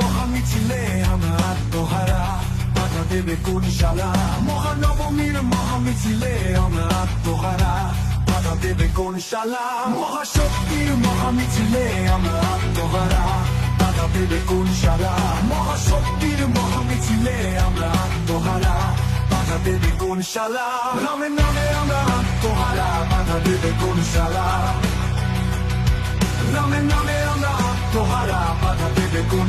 মহামিছিলে আমরা আত্মহারা বাধা দেবে কোন শালা মহানবমীর মহামিছিলে আমরা আত্মহারা বাধা দেবে কোন শালা মহাশক্তির মহামিছিলে আমরা আত্মহারা বাধা দেবে কোন শালা মহাশক্তির মহামিছিলে আমরা আত্মহারা বাধা দেবে কোন শালা রামের নামে আমরা আত্মহারা বাধা দেবে কোন শালা রামের নামে আমরা আত্মহারা বাধা দেবে কোন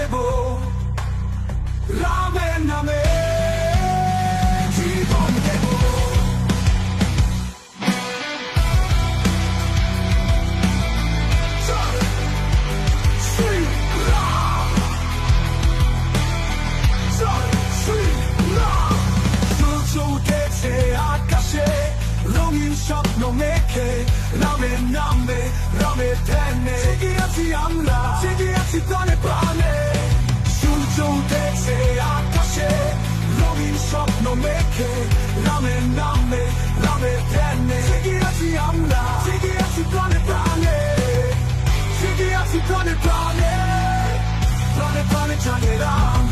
জীবন দেব স্বপ্ন মেখে রামের নামে রামের ধ্যানে জেগে আছি আমরা জেগে আছি প্রাণে প্রাণে সূর্য উঠেছে আকাশে রঙিন স্বপ্ন মেখে রামের নামে রামের ধ্যানে জেগে আছি আমরা জেগে আছি প্রাণে প্রাণে জেগে আছি প্রাণে প্রাণে প্রাণে প্রাণে জাগে রাম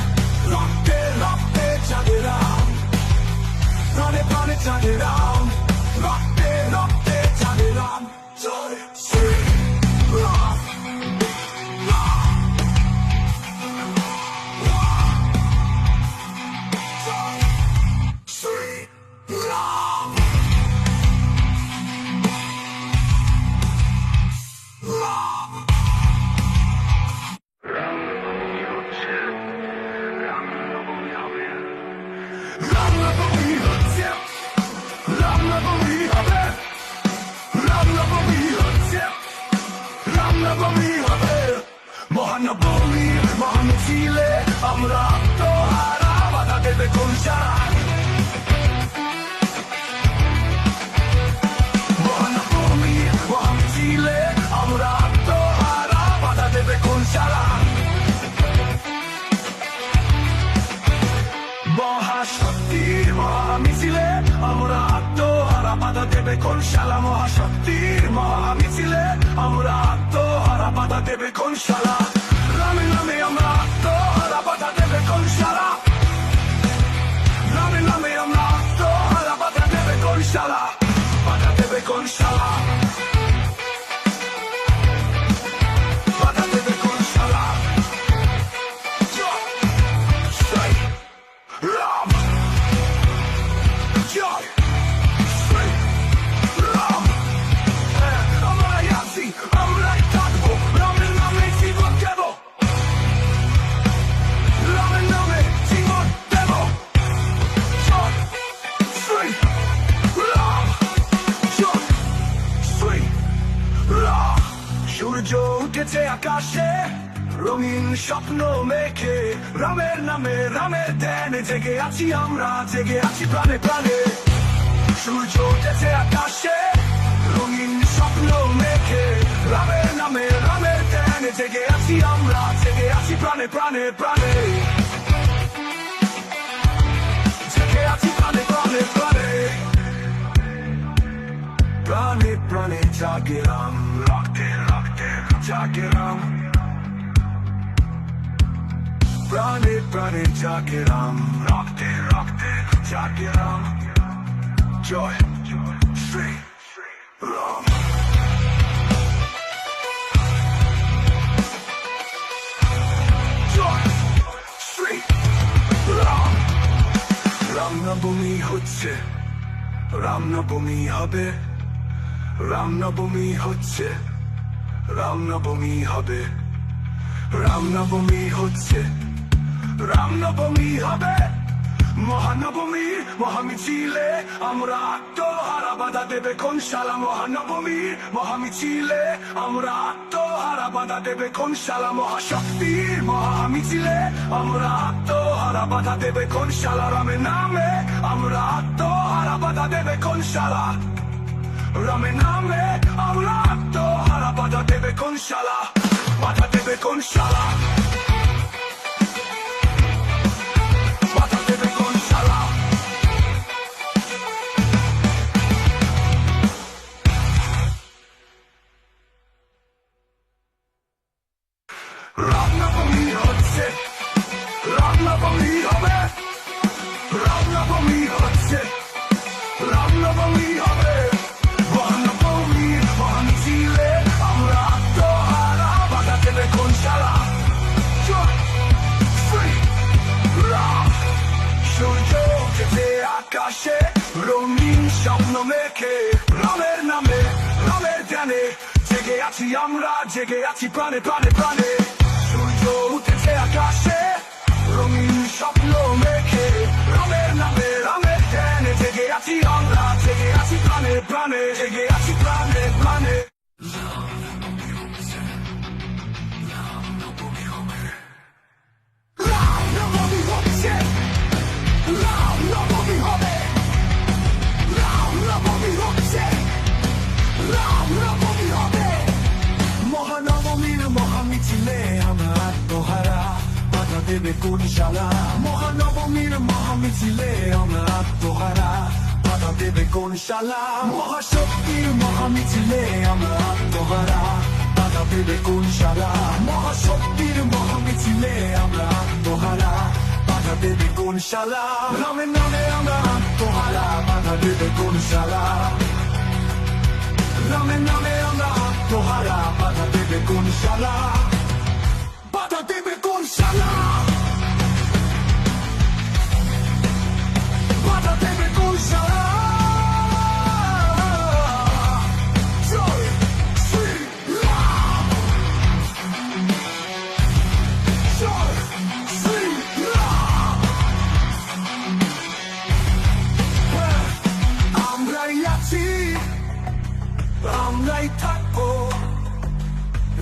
রক্তে রক্তে জাগে রাম প্রাণে প্রাণে জাগে রাম মহামিছিলে আমরা তো হারা বাধা দেবে কোন সারা। মহাশক্তির মহামিছিলে আমরা আত্মহারা বাধা দেবে কোন শালা মহাশক্তির মহামিছিলে আমরা আত্মহারা বাধা দেবে কোন শালা রঙিন স্বপ্ন মেখে, রামের নামে, রামের ধ্যানে জেগে আছি আমরা, জেগে আছি প্রাণে প্রাণে। সূর্য উঠেছে আকাশে, রঙিন স্বপ্ন মেখে, রামের নামে, রামের ধ্যানে জেগে আছি আমরা, জেগে আছি প্রাণে প্রাণে প্রাণে। জেগে আছি প্রাণে প্রাণে প্রাণে। প্রাণে প্রাণে জাগে রাম রক্তে রক্তে জাগে রাম প্রাণে প্রাণে জাগে রাম রাম জয় শ্রী রাম জয় শ্রী রাম রামনবমী হচ্ছে। রামনবমী হবে। রামনবমী হচ্ছে। রামনবমী হবে। রামনবমী হচ্ছে। রামনবমী হবে মহানবমীর মহামিছিলে, আমরা আত্মহারা বাধা দেবে কোন শালা মহানবমীর মহামিছিলে, আমরা আত্মহারা বাধা দেবে কোন শালা মহাশক্তির মহামিছিলে, আমরা আত্মহারা বাধা দেবে কোন শালা রামের নামে? আমরা আত্মহারা বাধা দেবে কোন শালা রামের নামে? আমরা আত্মহারা বাধা দেবে কোন শালা? বাধা দেবে কোন শালা? মেখে রামের নামে রামের ধ্যানে জেগে আছি আমরা, জেগে আছি প্রাণে প্রাণে প্রাণে। সূর্য উঠেছে আকাশে, রঙিন স্বপ্ন মেখে রামের নামে রামের ধ্যানে জেগে আছি আমরা, জেগে আছি প্রাণে প্রাণে, জেগে দেবে কোন শালা মহাশক্তির মহামিছিলে আমরা আত্মহারা বাধা দেবে কোন শালা মহাশক্তির মহামিছিলে আমরা আত্মহারা বাধা দেবে কোন শালা রামের নামে আমরা আত্মহারা বাধা দেবে কোন শালা রামের নামে আমরা আত্মহারা বাধা আমরাই থাকব।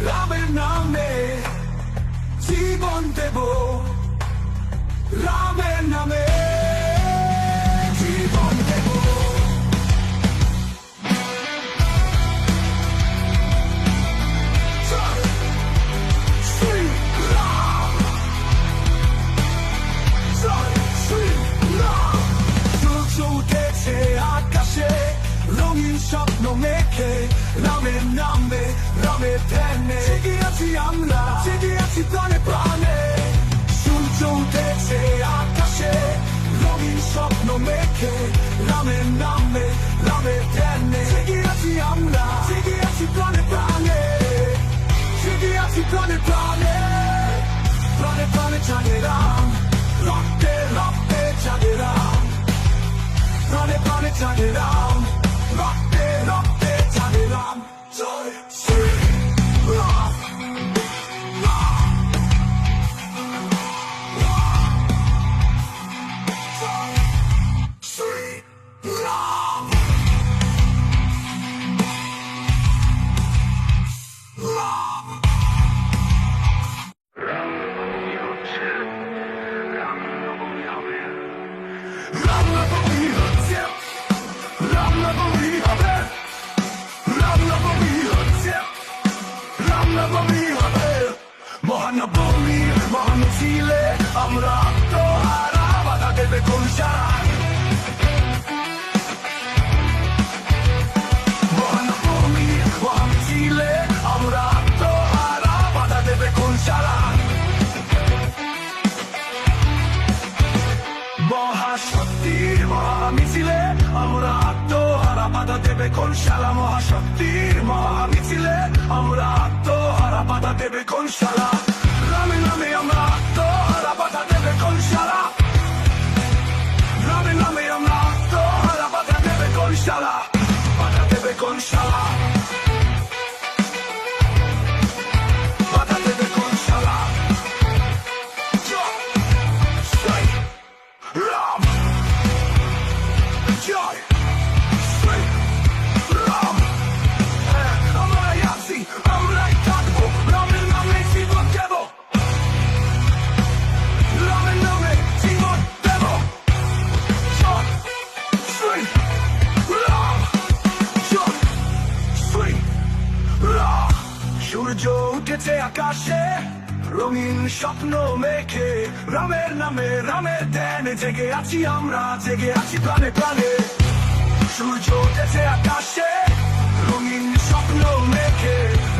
রামের নামে জীবন দেব। রামের নামে জীবন দেব। জয় শ্রী মেখে রামের নামে রামের ধ্যানে জেগে আছি আমরা জেগে আছি প্রাণে প্রাণে সূর্য উঠেছে আকাশে রঙিন স্বপ্ন মেখে রামের নামে রামের ধ্যানে জেগে আছি আমরা জেগে আছি প্রাণে প্রাণে জেগে আছি প্রাণে প্রাণে আমরা আত্মহারা, বাধা দেবে কোন সারা। মহাশক্তির মহামিছিলে, আমরা আত্মহারা, বাধা দেবে কোন শালা। মহাশক্তির মহামিছিলে, আমরা আত্মহারা, বাধা দেবে কোন শালা। রঙিন স্বপ্ন মেখে, রামের নামে, রামের ধ্যানে জেগে আছি আমরা, জেগে আছি প্রাণে প্রাণে। সূর্য উঠেছে আকাশে, রঙিন স্বপ্ন মেখে,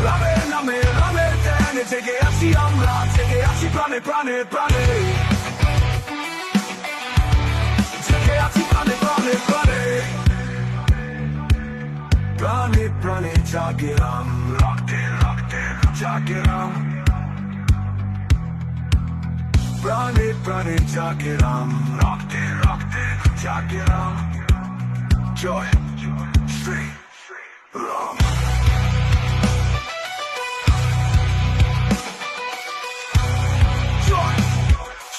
রামের নামে, রামের ধ্যানে জেগে আছি আমরা, জেগে আছি প্রাণে প্রাণে প্রাণে। জেগে আছি প্রাণে প্রাণে প্রাণে। প্রাণে প্রাণে জাগে রাম রক্তে রক্তে জাগে রাম প্রাণে প্রাণে জাগে রাম, রক্তে রক্তে শ্রী রাম। জয়,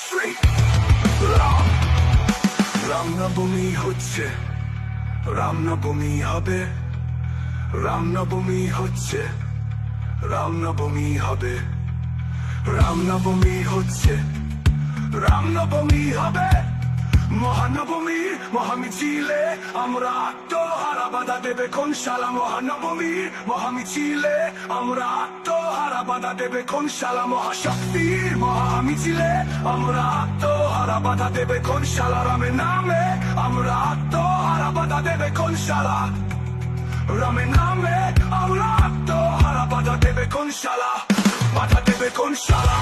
শ্রী রাম। রামনবমী হচ্ছে, রামনবমী হবে। রামনবমী হচ্ছে, রামনবমী হবে। রামনবমী হচ্ছে রামনবমী হবে, মহানবমী, মহামিছিলে, আমরা আত্মহারা, বাধা দেবে কোন শালা মহানবমী? মহামিছিলে, আমরা আত্মহারা, বাধা দেবে কোন শালা মহাশক্তির মহামিছিলে, আমরা আত্মহারা, বাধা দেবে কোন শালা রামের নামে? আমরা আত্মহারা, বাধা দেবে কোন শালা রামে নামে? আমরা আত্মহারা, বাধা দেবে কোন শালা? বাধা দেবে কোন শালা?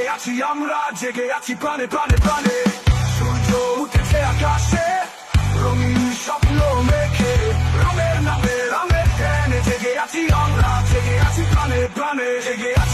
জেগে আছি আমরা, জেগে আছি প্রাণে প্রাণে প্রাণে। সূর্য উঠেছে আকাশে, রঙিন স্বপ্ন মেখে রামের নামে রামের ধ্যানে জেগে আছি আমরা, জেগে আছি প্রাণে প্রাণে। জেগে আছি